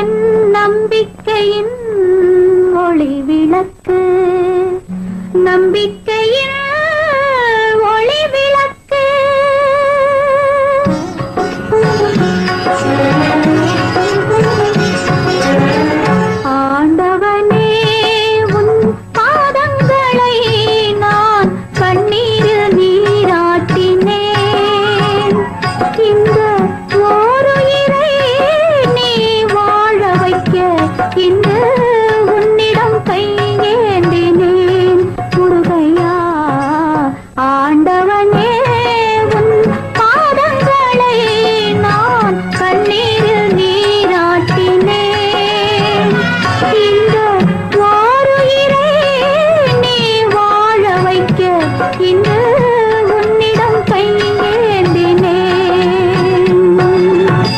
என் நம்பிக்கையின் ஒளி விளக்கு. நம்பிக்கை இந்த